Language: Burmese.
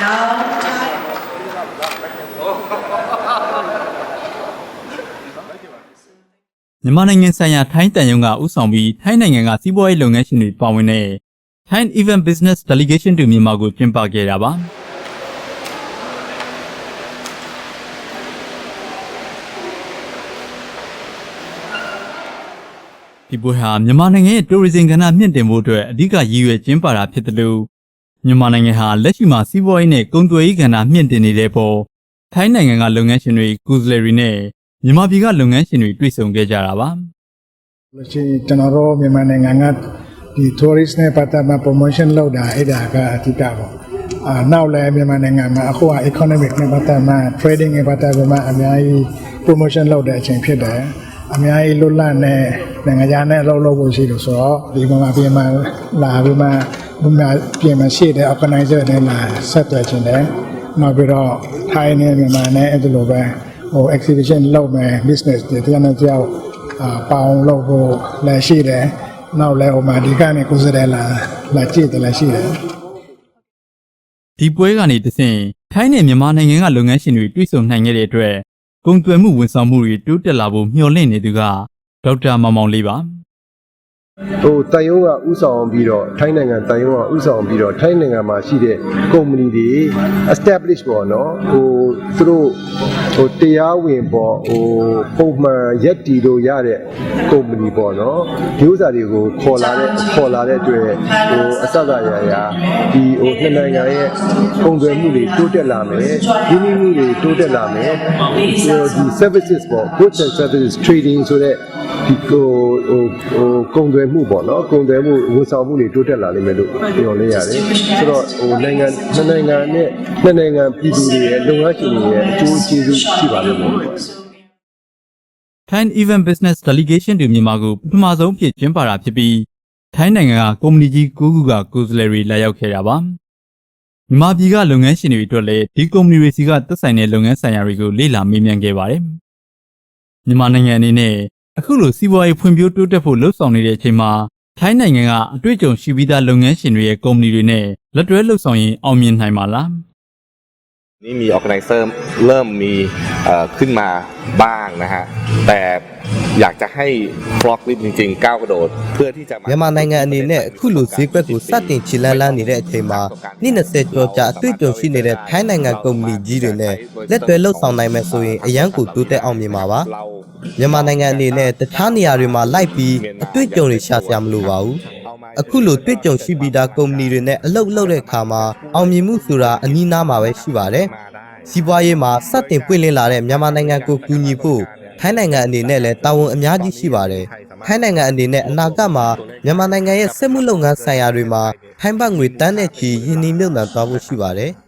Now time. မြန်မာနိုင်ငံဆိုင်ရာထိုင်းတန်ယုံကဥဆောင်ပြီးထိုင်းနိုင်ငံကစီးပွားရေးလုပ်ငန်းရှင်တွေပါဝင်တဲ့ Thai Event Business Delegation to မြန်မာကိုပြင်ပခဲ့တာပါဒီပွဲဟာမြန်မာနိုင်ငံရဲ့ tourism ကဏ္ဍမြင့်တင်ဖို့အတွက်အဓိကရည်ရွယ်ကျင်းပတာဖြစ်တယ်လို့ မြန်မာနိုင်ငံဟာလက်ရှိမှာစီးပွားရေးနဲ့ကုန်သွယ်ရေးကဏ္ဍမြင့်တင်နေတဲ့ပေါ်ထိုင်းနိုင်ငံကလုပ်ငန်းရှင်တွေကိုယ်စားလှယ်တွေနဲ့မြန်မာပြည်ကလုပ်ငန်းရှင်တွေတွေ့ဆုံခဲ့ကြတာပါလို့ရှိရင်ကျွန်တော်တို့မြန်မာနိုင်ငံကဒီ tourist နဲ့ပတ်သက်မှာ promotion လုပ်တာအဲ့ဒါကအဓိကပေါ့အာနောက်လည်းမြန်မာနိုင်ငံမှာအခုက economic နဲ့ပတ်သက်မှာ trading နဲ့ပတ်သက်ပြီးမှအများကြီး promotion လုပ်တဲ့အချိန်ဖြစ်တယ် အများကြီးလွတ်လပ်နဲ့နိုင်ငံခြားနဲ့အလုပ်လုပ်ဖို့ရှိလို့ဆိုတော့ဒီမှာပြင်မှာလာပြီးမှဘုရားပြင်မှာရှိတဲ့ organizer နဲ့လာဆက်သွယ်ခြင်းတယ်နောက်ပြီးတော့ Thai နဲ့မြန်မာနဲ့အဲ့ဒီလိုပဲဟို exhibition လုပ်မယ် business တွေတရားနဲ့ကြောက်အာပေါအောင်လုပ်ဖို့လည်းရှိတယ်။နောက်လည်းဟိုမှာဒီကနေကိုယ်စတဲ့လာလာကြည့်တယ်လည်းရှိတယ်ဒီပွဲကနေတဆင့်ထိုင်းနဲ့မြန်မာနိုင်ငံကလုပ်ငန်းရှင်တွေတွေ့ဆုံနိုင်ခဲ့တဲ့အတွက် ကုန်သွယ်မှုဝန်ဆောင်မှုတွေတိုးတက်လာဖို့မျှော်လင့်နေသူကဒေါက်တာမောင်မောင်လေးပါဟိုတန်ယုံကဥဆောင်ပြီးတော့ထိုင်းနိုင်ငံတန်ယုံကဥဆောင်ပြီးတော့ထိုင်းနိုင်ငံမှာရှိတဲ့ကုမ္ပဏီတွေ establish ပေါ့နော်ဟိုသူတို့ ဟိုတရားဝင်ပေါ့ဟိုပုံမှန်ရက်တီလို့ရတဲ့ကုမ္ပဏီပေါ့နော်ဒီဥစ္စာတွေကိုခေါ်လာတဲ့ခေါ်လာတဲ့အတွက်ဟိုအစအရာရာဒီဟိုနှစ်နိုင်ငံရဲ့ကုန်သွယ်မှုတွေတိုးတက်လာမယ်ဒီနည်းမှုတွေတိုးတက်လာမယ်ဟိုဒီ services ပေါ့ goods and services trading ဆိုတဲ့ ဒီကိုဟိုဟိုကုန်သွယ်မှုပေါ့နော်ကုန်သွယ်မှုဝန်ဆောင်မှုတွေတိုးတက်လာလိမ့်မယ်လို့ပြောလို့ရတယ်ဆိုတော့ဟိုနိုင်ငံနှစ်နိုင်ငံနဲ့နှစ်နိုင်ငံပြည်သူတွေရဲ့လုပ်ငန်းရှင်တွေရဲ့အကျိုးကျေးဇူးရှိပါလိမ့်မယ်ထိုင်း Event Business Delegation တွေမြန်မာကိုပထမဆုံးဖြစ်ကျင်းပတာဖြစ်ပြီးထိုင်းနိုင်ငံကကုမ္ပဏီကြီး9ခုကကိုယ်စားလှယ်တွေလာရောက်ခဲ့တာပါမြန်မာပြည်ကလုပ်ငန်းရှင်တွေအတွက်လည်းဒီကုမ္ပဏီတွေစီကသက်ဆိုင်တဲ့လုပ်ငန်းဆိုင်ရာတွေကိုလေ့လာမေးမြန်းခဲ့ပါတယ်မြန်မာနိုင်ငံအနေနဲ့ အခုလိုစီးပွားရေးဖွံ့ဖြိုးတိုးတက်ဖို့လှုံ့ဆော်နေတဲ့အချိန်မှာထိုင်းနိုင်ငံကအတွေ့အကြုံရှိပြီးသားလုပ်ငန်းရှင်တွေရဲ့ကုမ္ပဏီတွေနဲ့လက်တွဲလှုပ်ဆောင်ရင်အောင်မြင်နိုင်မှာလား นี่มี organizer เริ่มมีเอ่อขึ้นมาบ้างนะฮะ แต่ อยากจะให้ฟล็อกลิฟจริงๆก้าวกระโดด เพื่อที่จะ မြန်မာနိုင်ငံအနေနဲ့အခုလိုဈေးကွက်ကိုစတင်ခြေလှမ်းလှမ်းနေတဲ့အချိန်မှာနှစ်20ကျော်ကြာအတွေ့အကြုံရှိနေတဲ့ထိုင်းနိုင်ငံကုမ္ပဏီကြီးတွေနဲ့လက်တွဲလှုပ်ဆောင်နိုင်မယ်ဆိုရင်အရန်ကိုတိုးတက်အောင်မြင်ပါပါ เรา မြန်မာနိုင်ငံအနေနဲ့တခြားနေရာတွေမှာလိုက်ပြီးအတွေ့အကြုံတွေရှာစရာမလိုပါဘူး เอามา အခုလိုတွေ့ကြုံရှိပြီးသားကုမ္ပဏီတွေနဲ့အလုပ်လုပ်တဲ့အခါမှာအောင်မြင်မှုဆိုတာအနည်းနားမှာပဲရှိပါတယ် มาได้ စီးပွားရေးမှာစတင်ပွင့်လင်းလာတဲ့မြန်မာနိုင်ငံကိုကူညီဖို့ ထိုင်းနိုင်ငံအနေနဲ့လည်းတာဝန်အများကြီးရှိပါတယ်။ထိုင်းနိုင်ငံအနေနဲ့အနာဂတ်မှာမြန်မာနိုင်ငံရဲ့စစ်မှုလုပ်ငန်းဆိုင်ရာတွေမှာထိုင်းဘတ်ငွေတန်းနဲ့ချီယင်းနှီးမြှုပ်နှံသွားဖို့ရှိပါတယ်။